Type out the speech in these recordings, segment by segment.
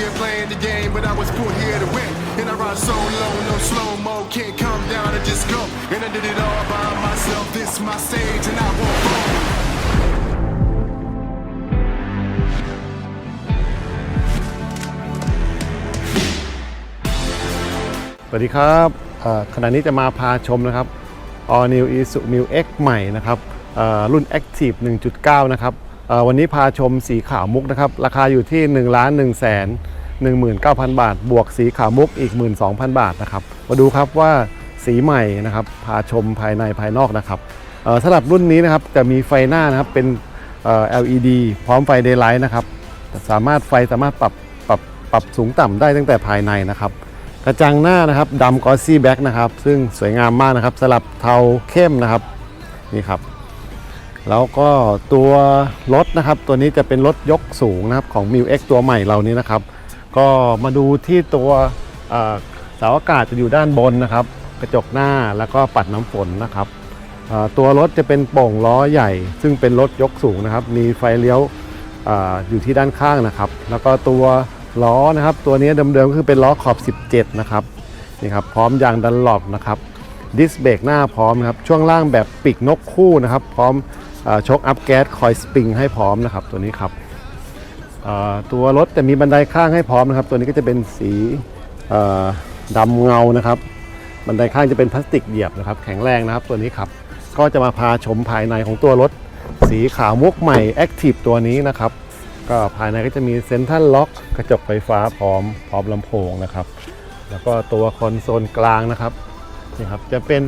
everybody wanna be a playing the game, but I was put here to win. And I ride so low, no slow mo, can't come down and just go. And I did it all by myself. This my stage, and I won't fall. สวัสดีครับขณะนี้จะมาพาชมนะครับ All New Isuzu New X ใหม่นะครับรุ่น Active 1.9 นะครับ วันนี้พาชมสีขาวมุกนะครับ ราคาอยู่ที่ 1 1 1 9 0 0 0 บาท บวกสีขาวมุกอีก 12,000 บาทนะครับ มาดูครับว่าสีใหม่นะครับ พาชมภายในภายนอกนะครับสำหรับรุ่นนี้นะครับจะมีไฟหน้านะครับเป็น LED พร้อมไฟ Daylight นะครับ สามารถไฟสามารถปรับปรับปรับสูงต่ำได้ตั้งแต่ภายในนะครับ กระจังหน้านะครับดำกอซี่แบ็กนะครับ ซึ่งสวยงามมากนะครับสลับเทาเข้มนะครับนี่ครับ แล้วก็ตัวรถนะครับ ตัวนี้จะเป็นรถยกสูงนะครับของ m ิว X ตัวใหม่เรานี้นะครับ ก็มาดูที่ตัวเสาอากาศจะอยู่ด้านบนนะครับ กระจกหน้าแล้วก็ปัดน้ำฝนนะครับตัวรถจะเป็นโป่งล้อใหญ่ ซึ่งเป็นรถยกสูงนะครับ มีไฟเลี้ยวออยู่ที่ด้านข้างนะครับ แล้วก็ตัวล้อนะครับ ตัวนี้เดิมๆก็คือเป็นล้อขอบ 17 นะครับนี่ครับพร้อมยางดันหลบนะครับดิสเบรกหน้าพร้อมครับช่วงล่างแบบปีกนกคู่นะครับ พร้อม อาชกอัพแก๊สคอยสปริงให้พร้อมนะครับตัวนี้ครับตัวรถจะมีบันไดข้างให้พร้อมนะครับ ตัวนี้ก็จะเป็นสีอ่าดำเงานะครับ บันไดข้างจะเป็นพลาสติกเหยียบนะครับ แข็งแรงนะครับตัวนี้ครับก็จะมาพาชมภายในของตัวรถ สีขาวมุกใหม่ Active ตัวนี้นะครับ ก็ภายในก็จะมีเซ็นทรัลล็อกกระจกไฟฟ้าพร้อมพร้อมลำโพงนะครับ แล้วก็ตัวคอนโซลกลางนะครับนี่ครับจะเป็น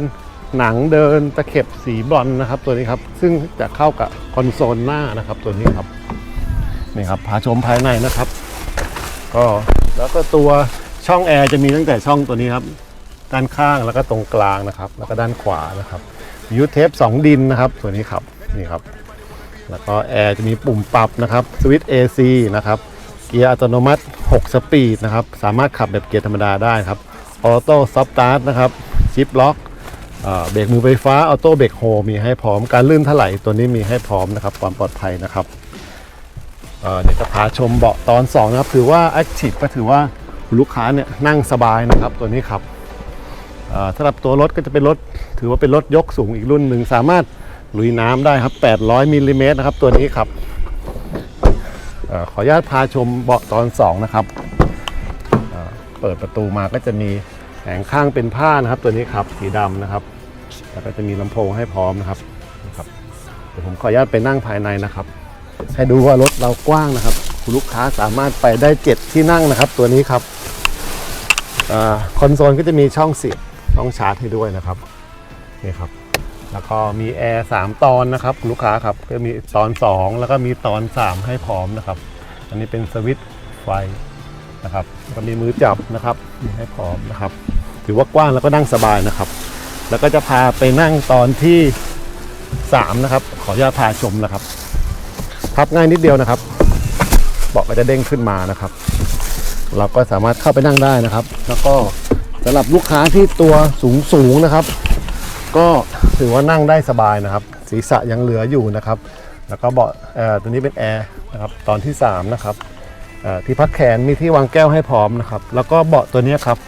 หนังเดินตะเข็บสีบรอนนะครับตัวนี้ครับ ซึ่งจะเข้ากับคอนโซลหน้านะครับตัวนี้ครับนี่ครับพาชมภายในนะครับ ก็แล้วก็ตัวช่องแอร์จะมีตั้งแต่ช่องตัวนี้ครับ ด้านข้างแล้วก็ตรงกลางนะครับ แล้วก็ด้านขวานะครับยูเทป2ดินนะครับ ตัวนี้ครับนี่ครับ แล้วก็แอร์จะมีปุ่มปรับนะครับสวิตช์ AC นะครับเกียร์อัตโนมัติ 6 สปีดนะครับ สามารถขับแบบเกียร์ธรรมดาได้ครับออโต้ซับสตาร์ทนะครับชิปล็อก เบรกมือไฟฟ้าออโต้เบรกโฮมีให้พร้อมการลื่นถลายตัวนี้มีให้พร้อมนะครับ ความปลอดภัยนะครับเดี๋ยวจะพาชมเบาะตอน 2 นะครับ ถือว่า Active ก็ถือว่าลูกค้าเนี่ยนั่งสบายนะครับตัวนี้ครับสำหรับตัวรถก็จะเป็นรถถือว่าเป็นรถยกสูงอีกรุ่นหนึ่งสามารถลุยน้ำได้ครับ 800มิลลิเมตรนะครับตัวนี้ครับอขออนุญาตพาชมเบาะตอน 2 นะครับ เปิดประตูมาก็จะมีแผงข้างเป็นผ้านะครับ ตัวนี้ครับสีดำนะครับ แล้วก็จะมีลำโพงให้พร้อมนะครับนะครับ เดี๋ยวผมขออนุญาตไปนั่งภายในนะครับ ให้ดูว่ารถเรากว้างนะครับคุณลูกค้าสามารถไปได้ 7 ที่นั่งนะครับ ตัวนี้ครับอคอนโซลก็จะมีช่องเสียบช่องชาร์จให้ด้วยนะครับนี่ครับ แล้วก็มีแอร์3ตอนนะครับคุณลูกค้าครับก็มีตอน 2 แล้วก็มีตอน 3 ให้พร้อมนะครับ อันนี้เป็นสวิตช์ไฟนะครับก็มีมือจับนะครับให้พร้อมนะครับ ถือว่ากว้างแล้วก็นั่งสบายนะครับ แล้วก็จะพาไปนั่งตอนที่ 3 นะครับ ขออนุญาตพาชมนะครับ พับง่ายนิดเดียวนะครับ เบาะก็จะเด้งขึ้นมานะครับ เราก็สามารถเข้าไปนั่งได้นะครับ แล้วก็สำหรับลูกค้าที่ตัวสูงสูงนะครับ ก็ถือว่านั่งได้สบายนะครับ ศีรษะยังเหลืออยู่นะครับ แล้วก็เบาะเอ่อตัวนี้เป็นแอร์นะครับตอนที่ 3 นะครับที่พักแขนมีที่วางแก้วให้พร้อมนะครับ แล้วก็เบาะตัวนี้ครับ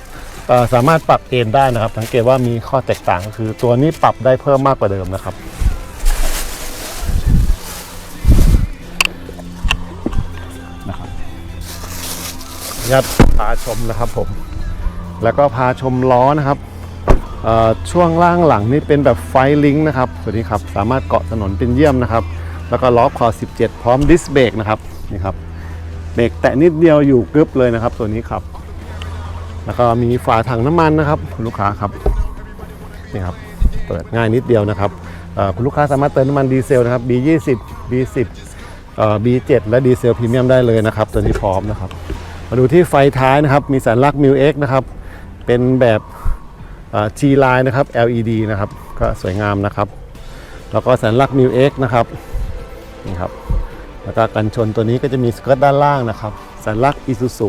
สามารถปรับเอนได้นะครับสังเกตว่ามีข้อแตกต่างก็คือ ตัวนี้ปรับได้เพิ่มมากกว่าเดิมนะครับ นะครับญาติพาชมนะครับผม แล้วก็พาชมล้อนะครับช่วงล่างหลังนี่เป็นแบบไฟลิงก์นะครับสวัสดีครับสามารถเกาะถนนเป็นเยี่ยมนะครับ แล้วก็ล้อคอ 17 พร้อมดิสเบรกนะครับนี่ครับเบรกแตะนิดเดียวอยู่กรึบเลยนะครับ ตัวนี้ครับ แล้วก็มีฝาถังน้ำมันนะครับคุณลูกค้าครับนี่ครับเปิดง่ายนิดเดียวนะครับคุณลูกค้าสามารถเติมน้ำมันดีเซลนะครับ B20 B10 B7 และดีเซลพรีเมียมได้เลยนะครับตัวนี้พร้อมนะครับ มาดูที่ไฟท้ายนะครับ มีสัญลักษณ์ m ิว X นะครับเป็นแบบ G line นะครับ LED นะครับก็สวยงามนะครับ แล้วก็สัญลักษณ์ Mu X นะครับนี่ครับแล้วก็กันชนตัวนี้ก็จะมีสเกิร์ตด้านล่างนะครับสัญลักษณ์ Isuzu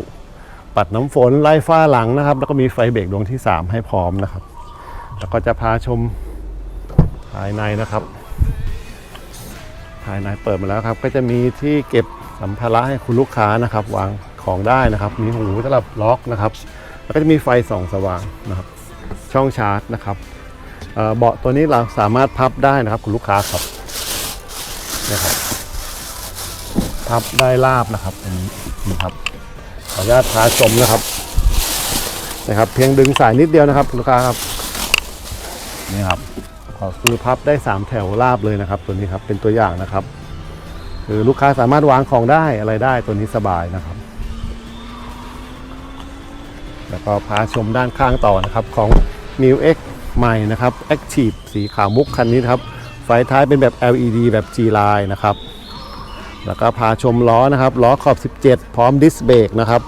ปัดน้ำฝนไล่ฟ้าหลังนะครับ แล้วก็มีไฟเบรกดวงที่ 3 ให้พร้อมนะครับ แล้วก็จะพาชมภายในนะครับ ภายในเปิดมาแล้วครับ ก็จะมีที่เก็บสัมภาระให้คุณลูกค้านะครับ วางของได้นะครับ มีหูสำหรับล็อกนะครับ แล้วก็จะมีไฟส่องสว่างนะครับ ช่องชาร์จนะครับเบาะตัวนี้เราสามารถพับได้นะครับ คุณลูกค้าครับนะครับพับได้ราบนะครับอันนี้นะครับ ออนุญาตพาชมนะครับนะครับ เพียงดึงสายนิดเดียวนะครับลูกค้าครับนี่ครับคือพับได้ 3 แถวราบเลยนะครับ ตัวนี้ครับเป็นตัวอย่างนะครับ คือลูกค้าสามารถวางของได้อะไรได้ตัวนี้สบายนะครับ แล้วก็พาชมด้านข้างต่อนะครับของ m i u X ใหม่นะครับ Active สีขาวมุกคันนี้ครับไฟท้ายเป็นแบบ LED แบบ G line นะครับ แล้วก็พาชมล้อนะครับล้อขอบ 17 พร้อมดิสเบรกนะครับ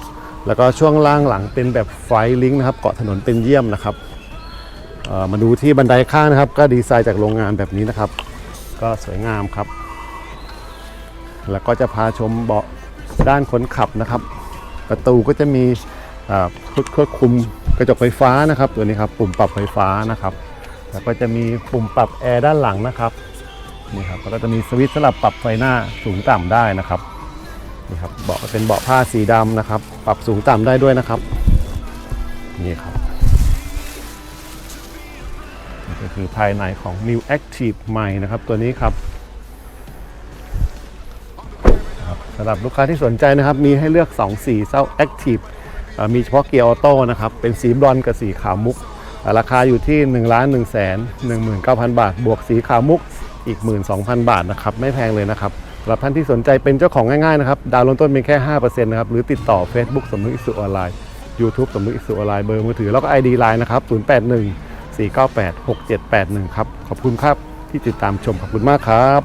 แล้วก็ช่วงล่างหลังเป็นแบบไฟลิงนะครับ เกาะถนนเป็นเยี่ยมนะครับมาดูที่บันไดข้างนะครับ ก็ดีไซน์จากโรงงานแบบนี้นะครับ ก็สวยงามครับ แล้วก็จะพาชมเบาะด้านคนขับนะครับ ประตูก็จะมีควบคุมกระจกไฟฟ้านะครับ ตัวนี้ครับปุ่มปรับไฟฟ้านะครับ แล้วก็จะมีปุ่มปรับแอร์ด้านหลังนะครับ นี่ครับแล้วก็จะมีสวิตช์สำหรับปรับไฟหน้าสูงต่ำได้นะครับนี่ครับเบาะเป็นเบาะผ้าสีดำนะครับ ปรับสูงต่ำได้ด้วยนะครับนี่ครับนี่ก็คือภายในของ New Active ใหม่นะครับ ตัวนี้ครับสำหรับลูกค้าที่สนใจนะครับ มีให้เลือก 2 สีเซา Active มีเฉพาะเกียร์ออโต้นะครับ เป็นสีบรอนกับสีขาวมุก ราคาอยู่ที่ 1 1 1 9 0 0 0 บาท บวกสีขาวมุก อีก 12,000 บาทนะครับไม่แพงเลยนะครับสำหรับท่านที่สนใจเป็นเจ้าของง่ายๆนะครับดาวน์ลงต้นเป็นแค่5%นะครับหรือติดต่อ Facebook สมนึกอิสุออนไลน์ YouTube สมนึกอิสุออนไลน์เบอร์มือถือแล้วก็ ID Line นะครับ081 498 6781 ครับ ขอบคุณครับที่ติดตามชมขอบคุณมากครับ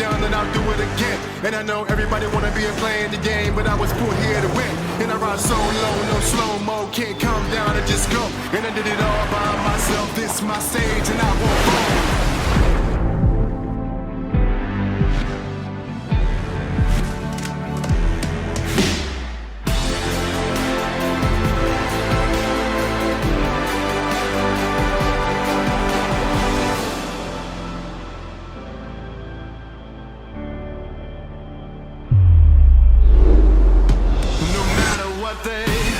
done, and I'll do it again. And I know everybody wanna be a playing the game, but I was put here to win. And I ride so low, no slow mo, can't come down and just go. And I did it all by myself. This my stage, and I won't fall. birthday.